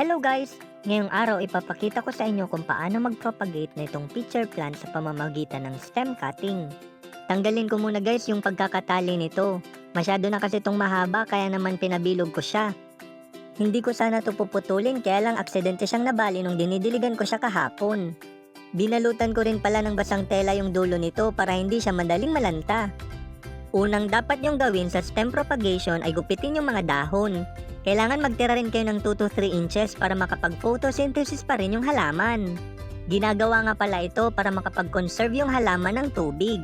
Hello guys! Ngayong araw ipapakita ko sa inyo kung paano mag-propagate na itong pitcher plant sa pamamagitan ng stem cutting. Tanggalin ko muna guys yung pagkakatali nito. Masyado na kasi itong mahaba kaya naman pinabilog ko siya. Hindi ko sana to puputulin kaya lang aksidente siyang nabali nung dinidiligan ko siya kahapon. Binalutan ko rin pala ng basang tela yung dulo nito para hindi siya madaling malanta. Unang dapat nyong gawin sa stem propagation ay gupitin yung mga dahon. Kailangan magtira rin kayo ng 2 to 3 inches para makapag-photosynthesis pa rin yung halaman. Ginagawa nga pala ito para makapag-conserve yung halaman ng tubig.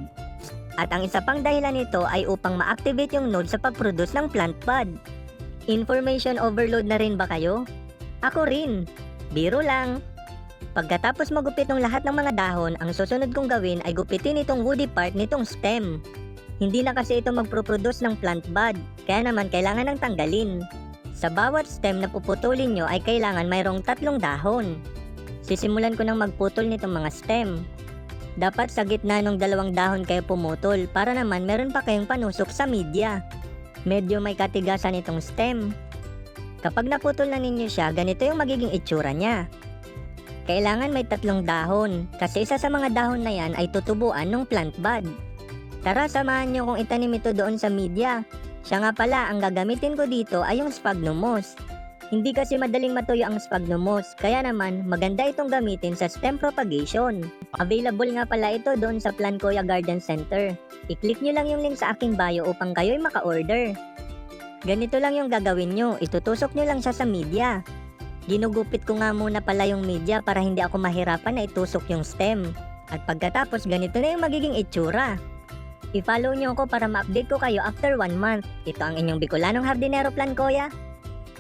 At ang isa pang dahilan nito ay upang ma-activate yung node sa pag-produce ng plant bud. Information overload na rin ba kayo? Ako rin. Biro lang. Pagkatapos magupit ng lahat ng mga dahon, ang susunod kong gawin ay gupitin itong woody part nitong stem. Hindi na kasi ito magproproduce ng plant bud, kaya naman kailangan ng tanggalin. Sa bawat stem na puputulin nyo ay kailangan mayroong tatlong dahon. Sisimulan ko nang magputol nitong mga stem. Dapat sa gitna ng dalawang dahon kayo pumutol para naman meron pa kayong panusok sa media. Medyo may katigasan itong stem. Kapag naputol na ninyo siya, ganito yung magiging itsura niya. Kailangan may tatlong dahon kasi isa sa mga dahon na yan ay tutubuan ng plant bud. Tara samahan nyo kung itanim ito doon sa media. Siya nga pala, ang gagamitin ko dito ay yung sphagnum moss. Hindi kasi madaling matuyo ang sphagnum moss, kaya naman maganda itong gamitin sa stem propagation. Available nga pala ito doon sa Plancoya Garden Center. I-click nyo lang yung link sa aking bio upang kayo'y maka-order. Ganito lang yung gagawin nyo, itutusok nyo lang siya sa media. Ginugupit ko nga muna pala yung media para hindi ako mahirapan na itusok yung stem. At pagkatapos ganito na yung magiging itsura. I-follow nyo ako para ma-update ko kayo after one month. Ito ang inyong Bicolanong Hardinero Plan Koya.